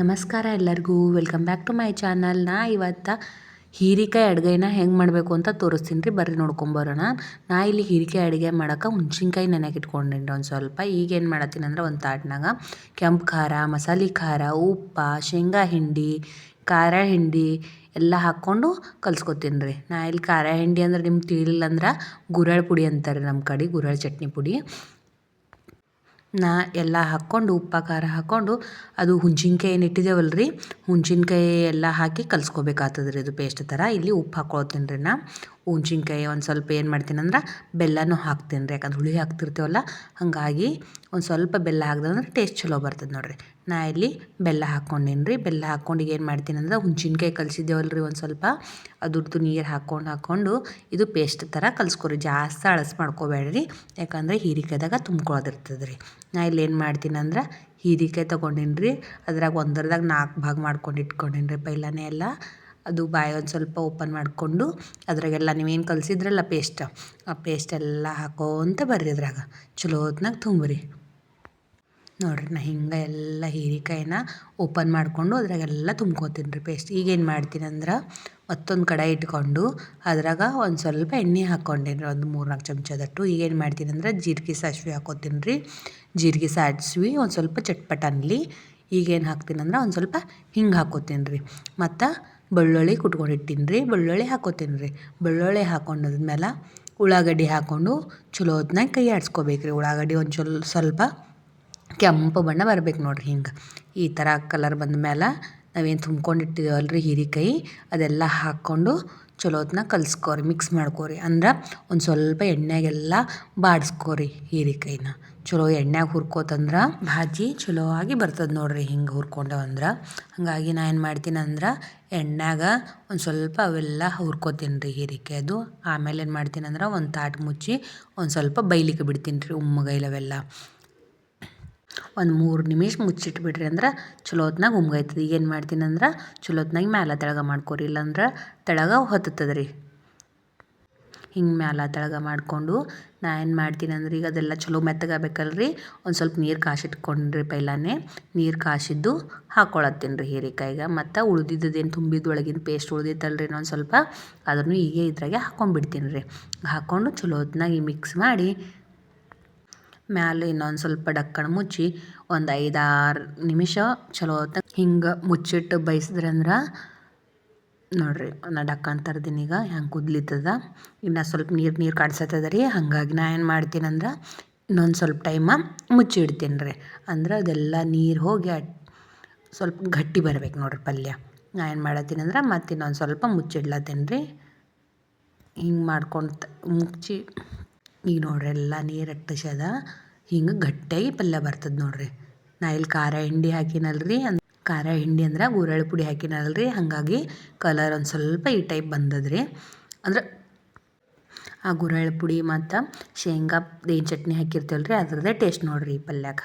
ನಮಸ್ಕಾರ ಎಲ್ಲರಿಗೂ. Welcome back to my channel ನಾ ಇವತ್ತು ಹೀರಿಕಾಯಿ ಅಡುಗೆನ ಹೆಂಗೆ ಮಾಡಬೇಕು ಅಂತ ತೋರಿಸ್ತೀನಿ ರೀ. ಬರ್ರಿ ನೋಡ್ಕೊಂಬರೋಣ ನಾ ಇಲ್ಲಿ ಹೀರಿಕಾಯಿ ಅಡುಗೆ ಮಾಡೋಕೆ ಹುಣ್ಸಿನ್ಕಾಯಿ ನೆನೆಗೆ ಇಟ್ಕೊಂಡಿನಿ ಒಂದು ಸ್ವಲ್ಪ. ಈಗೇನು ಮಾಡತ್ತೀನಿ ಅಂದ್ರೆ ಒಂದು ತಾಟ್ನಾಗ ಕೆಂಪು ಖಾರ, ಮಸಾಲೆ ಖಾರ, ಉಪ್ಪ, ಶೇಂಗಾ ಹಿಂಡಿ, ಖಾರ ಹಿಂಡಿ ಎಲ್ಲ ಹಾಕ್ಕೊಂಡು ಕಲ್ಸ್ಕೊತೀನಿ ರೀ. ನಾ ಇಲ್ಲಿ ಖಾರ ಹಿಂಡಿ ಅಂದ್ರೆ ನಿಮ್ಗೆ ತಿಳಿಲಿಲ್ಲ ಅಂದ್ರೆ ಗುರಳ್ ಪುಡಿ ಅಂತಾರೆ ನಮ್ಮ ಕಡೆ ಗುರಳ್ ಚಟ್ನಿ ಪುಡಿ. ನಾ ಎಲ್ಲ ಹಾಕ್ಕೊಂಡು ಉಪ್ಪು ಖಾರ ಹಾಕ್ಕೊಂಡು, ಅದು ಹುಣ್ಸಿನ್ಕಾಯಿ ಏನು ಇಟ್ಟಿದ್ದೇವಲ್ಲ ರೀ ಹುಣ್ಸಿನ್ಕಾಯಿ ಎಲ್ಲ ಹಾಕಿ ಕಲ್ಸ್ಕೊಬೇಕಾಗ್ತದೆ ರೀ ಅದು ಪೇಸ್ಟ್ ಥರ. ಇಲ್ಲಿ ಉಪ್ಪು ಹಾಕ್ಕೊಳ್ತೀನಿ ರೀ ನಾ. ಹುಣ್ಸಿನ್ಕಾಯಿ ಒಂದು ಸ್ವಲ್ಪ ಏನು ಮಾಡ್ತೀನಿ ಅಂದ್ರೆ ಬೆಲ್ಲನೂ ಹಾಕ್ತೀನಿ ರೀ. ಯಾಕಂದ್ರೆ ಹುಳಿ ಹಾಕ್ತಿರ್ತೀವಲ್ಲ, ಹಾಗಾಗಿ ಒಂದು ಸ್ವಲ್ಪ ಬೆಲ್ಲ ಹಾಕ್ದಂದ್ರೆ ಟೇಸ್ಟ್ ಚಲೋ ಬರ್ತದೆ ನೋಡಿರಿ. ನಾ ಇಲ್ಲಿ ಬೆಲ್ಲ ಹಾಕ್ಕೊಂಡೇನಿ ರೀ. ಬೆಲ್ಲ ಹಾಕ್ಕೊಂಡು ಏನು ಮಾಡ್ತೀನಿ ಅಂದ್ರೆ ಹುಣ್ಸಿನ್ಕಾಯಿ ಕಲಿಸಿದ್ದೇವಲ್ಲ ರೀ ಒಂದು ಸ್ವಲ್ಪ. ಅದ್ರದ್ದು ನೀರು ಹಾಕ್ಕೊಂಡು ಹಾಕ್ಕೊಂಡು ಇದು ಪೇಸ್ಟ್ ಥರ ಕಲಿಸ್ಕೊರಿ. ಜಾಸ್ತಿ ಅಳಸ್ ಮಾಡ್ಕೋಬೇಡ್ರಿ. ಯಾಕಂದರೆ ಹೀರಿಕಾಯ್ದಾಗ ತುಂಬ್ಕೊಳ್ಳೋದಿರ್ತದೆ ರೀ. ನಾ ಇಲ್ಲಿ ಏನು ಮಾಡ್ತೀನಿ ಅಂದ್ರೆ ಹೀರಿಕಾಯಿ ತೊಗೊಂಡೇನಿ ರೀ. ಅದ್ರಾಗ ಒಂದರದಾಗ ನಾಲ್ಕು ಭಾಗ ಮಾಡ್ಕೊಂಡು ಇಟ್ಕೊಂಡೇನಿ ರೀ. ಪೈಲನೇ ಎಲ್ಲ. ಅದು ಬಾಯಿ ಒಂದು ಸ್ವಲ್ಪ ಓಪನ್ ಮಾಡಿಕೊಂಡು ಅದ್ರಾಗೆಲ್ಲ ನೀವೇನು ಕಲಿಸಿದ್ರಲ್ಲ ಪೇಸ್ಟ್ ಆ ಪೇಸ್ಟ್ ಎಲ್ಲ ಹಾಕೋಂತ ಬರ್ರಿ ಅದ್ರಾಗ ಚಲೋ ಹೊತ್ನಾಗ ತುಂಬ್ರಿ. ನೋಡಿರಿ ನಾ ಹಿಂಗೆ ಎಲ್ಲ ಹೀರಿಕಾಯಿನ ಓಪನ್ ಮಾಡಿಕೊಂಡು ಅದ್ರಾಗೆಲ್ಲ ತುಂಬ್ಕೊತೀನಿ ರೀ ಪೇಸ್ಟ್ ಈಗೇನು ಮಾಡ್ತೀನಿ ಅಂದ್ರೆ ಮತ್ತೊಂದು ಕಡಾಯಿ ಇಟ್ಕೊಂಡು ಅದ್ರಾಗ ಒಂದು ಸ್ವಲ್ಪ ಎಣ್ಣೆ ಹಾಕ್ಕೊಂಡೇನಿ ರೀ ಒಂದು ಮೂರ್ನಾಲ್ಕು ಚಮಚದಟ್ಟು ಈಗೇನು ಮಾಡ್ತೀನಿ ಅಂದ್ರೆ ಜೀರಿಗೆ ಸಾಸಿವೆ ಹಾಕೋತೀನಿ ರೀ ಜೀರಿಗೆ ಸಾಸಿವೆ ಒಂದು ಸ್ವಲ್ಪ ಚಟ್ಪಟ ಅನ್ನಲಿ ಈಗೇನು ಹಾಕ್ತೀನಿ ಅಂದ್ರೆ ಒಂದು ಸ್ವಲ್ಪ ಹಿಂಗೆ ಹಾಕೋತೀನಿ ರೀ ಮತ್ತು ಬೆಳ್ಳುಳ್ಳಿ ಕುಟ್ಕೊಂಡಿಟ್ಟಿನಿ ರೀ ಬೆಳ್ಳುಳ್ಳಿ ಹಾಕೋತೀನಿ ರೀ ಬೆಳ್ಳುಳ್ಳಿ ಹಾಕೊಂಡದ್ಮೇಲೆ ಉಳ್ಳಾಗಡ್ಡಿ ಹಾಕ್ಕೊಂಡು ಚಲೋ ಹೊತ್ನಾಗ ಕೈ ಆಡಿಸ್ಕೋಬೇಕು ರೀ ಉಳ್ಳಾಗಡ್ಡಿ ಒಂದು ಚಲೋ ಸ್ವಲ್ಪ ಕೆಂಪು ಬಣ್ಣ ಬರ್ಬೇಕು ನೋಡಿರಿ ಹಿಂಗೆ. ಈ ಥರ ಕಲರ್ ಬಂದ ಮೇಲೆ ನಾವೇನು ತುಂಬ್ಕೊಂಡು ರೀ ಹೀರಿಕಾಯಿ ಅದೆಲ್ಲ ಹಾಕ್ಕೊಂಡು ಚಲೋ ಹೊತ್ನಾಗ ಕಲ್ಸ್ಕೊರಿ, ಮಿಕ್ಸ್ ಮಾಡ್ಕೋರಿ. ಅಂದ್ರೆ ಒಂದು ಸ್ವಲ್ಪ ಎಣ್ಣೆಗೆಲ್ಲ ಬಾಡಿಸ್ಕೊರಿ ಹೀರಿಕಾಯಿನ ಚಲೋ ಎಣ್ಣೆಗೆ ಹುರ್ಕೋತಂದ್ರೆ ಭಾಜಿ ಚಲೋ ಆಗಿ ಬರ್ತದೆ ನೋಡ್ರಿ ಹಿಂಗೆ ಹುರ್ಕೊಂಡವಂದ್ರೆ. ಹಾಗಾಗಿ ನಾ ಏನು ಮಾಡ್ತೀನಿ ಅಂದ್ರೆ ಎಣ್ಣೆಗ ಒಂದು ಸ್ವಲ್ಪ ಅವೆಲ್ಲ ಹುರ್ಕೋತೀನಿ ರೀ ಹೀರಿಕೆ ಅದು. ಆಮೇಲೆ ಏನು ಮಾಡ್ತೀನಿ ಅಂದ್ರೆ ಒಂದು ತಾಟ್ ಮುಚ್ಚಿ ಒಂದು ಸ್ವಲ್ಪ ಬೈಲಿಕ್ಕೆ ಬಿಡ್ತೀನಿ ರೀ ಉಮ್ಮಗೈಲವೆಲ್ಲ ಒಂದು ಮೂರು ನಿಮಿಷ ಮುಚ್ಚಿಟ್ಬಿಡ್ರಿ ಅಂದ್ರೆ ಚಲೋ ಹೊತ್ನಾಗ ಉಮ್ಗೈತದೆ ಈಗ ಏನು ಮಾಡ್ತೀನಿ ಅಂದ್ರೆ ಚಲೋ ಹೊತ್ನಾಗ ಮ್ಯಾಲ ತೆಳಗ ಮಾಡ್ಕೊರಿ ಇಲ್ಲಾಂದ್ರೆ ತೆಳಗ ಹೊತ್ತದ ರೀ ಹಿಂಗೆ ಮ್ಯಾಲ ತೆಳಗ ಮಾಡಿಕೊಂಡು ನಾ ಏನು ಮಾಡ್ತೀನಿ ಅಂದ್ರೆ ಈಗ ಅದೆಲ್ಲ ಚಲೋ ಮೆತ್ತಗಾಗಬೇಕಲ್ಲ ರೀ ಒಂದು ಸ್ವಲ್ಪ ನೀರು ಕಾಸಿಟ್ಕೊಂಡ್ರಿ ಪೈಲಾನೆ. ನೀರು ಕಾಸಿದ್ದು ಹಾಕ್ಕೊಳತ್ತೀನಿ ರೀ ಹೀರೆಕಾಯಿಗೆ. ಮತ್ತು ಉಳ್ದಿದ್ದೇನು ತುಂಬಿದ್ದು ಒಳಗಿನ ಪೇಸ್ಟ್ ಉಳ್ದಿತ್ತಲ್ಲ ರೀ ಇನ್ನೊಂದು ಸ್ವಲ್ಪ ಅದನ್ನು ಹೀಗೆ ಇದ್ರಾಗೆ ಹಾಕ್ಕೊಂಡ್ಬಿಡ್ತೀನಿ ರೀ. ಹಾಕ್ಕೊಂಡು ಚಲೋ ಹೊತ್ನಾಗ ಮಿಕ್ಸ್ ಮಾಡಿ ಮ್ಯಾಲೆ ಇನ್ನೊಂದು ಸ್ವಲ್ಪ ಡಕ್ಕಣ ಮುಚ್ಚಿ ಒಂದು ಐದಾರು ನಿಮಿಷ ಚಲೋ ಹೊತ್ತ ಹಿಂಗೆ ಮುಚ್ಚಿಟ್ಟು ಬಯಸಿದ್ರಂದ್ರೆ ನೋಡಿರಿ ಈಗ ಹೆಂಗೆ ಕುದ್ಲಿತ್ತದ ಇನ್ನು ಸ್ವಲ್ಪ ನೀರು ನೀರು ಕಾಡ್ಸತ್ತದ ರೀ ಹಾಗಾಗಿ ನಾ ಏನು ಮಾಡ್ತೀನಿ ಅಂದ್ರೆ ಇನ್ನೊಂದು ಸ್ವಲ್ಪ ಟೈಮ ಮುಚ್ಚಿಡ್ತೀನಿ ರೀ ಅಂದ್ರೆ ಅದೆಲ್ಲ ನೀರು ಹೋಗಿ ಸ್ವಲ್ಪ ಗಟ್ಟಿ ಬರ್ಬೇಕು ನೋಡಿರಿ ಪಲ್ಯ. ನಾ ಏನು ಮಾಡತ್ತೀನಿ ಅಂದ್ರೆ ಮತ್ತೆ ಇನ್ನೊಂದು ಸ್ವಲ್ಪ ಮುಚ್ಚಿಡ್ಲತ್ತೀನಿ ರೀ ಹಿಂಗೆ ಮಾಡ್ಕೊಂಡು ಮುಚ್ಚಿ ಈಗ ನೋಡ್ರಿ ಎಲ್ಲ ನೀರು ಎಟ್ಟಸದ ಹಿಂಗೆ ಗಟ್ಟಿಯಾಗಿ ಪಲ್ಯ ಬರ್ತದೆ ನೋಡ್ರಿ. ನಾ ಇಲ್ಲಿ ಖಾರ, ಹಿಂಡಿ ಹಾಕಿನಲ್ರಿ ಖಾರ ಹಿಂಡಿ ಅಂದ್ರೆ ಗುರೆಳ್ಳು ಪುಡಿ ಹಾಕಿನಲ್ರಿ ಹಾಗಾಗಿ ಕಲರ್ ಒಂದು ಸ್ವಲ್ಪ ಈ ಟೈಪ್ ಬಂದದ್ರಿ. ಅಂದ್ರೆ ಆ ಗುರೆಳ್ಳು ಪುಡಿ ಮತ್ತು ಶೇಂಗಾ ಏನು ಚಟ್ನಿ ಹಾಕಿರ್ತೀವಲ್ಲ ರೀ ಅದರದ್ದೇ ಟೇಸ್ಟ್ ನೋಡಿರಿ ಈ ಪಲ್ಯಾಗ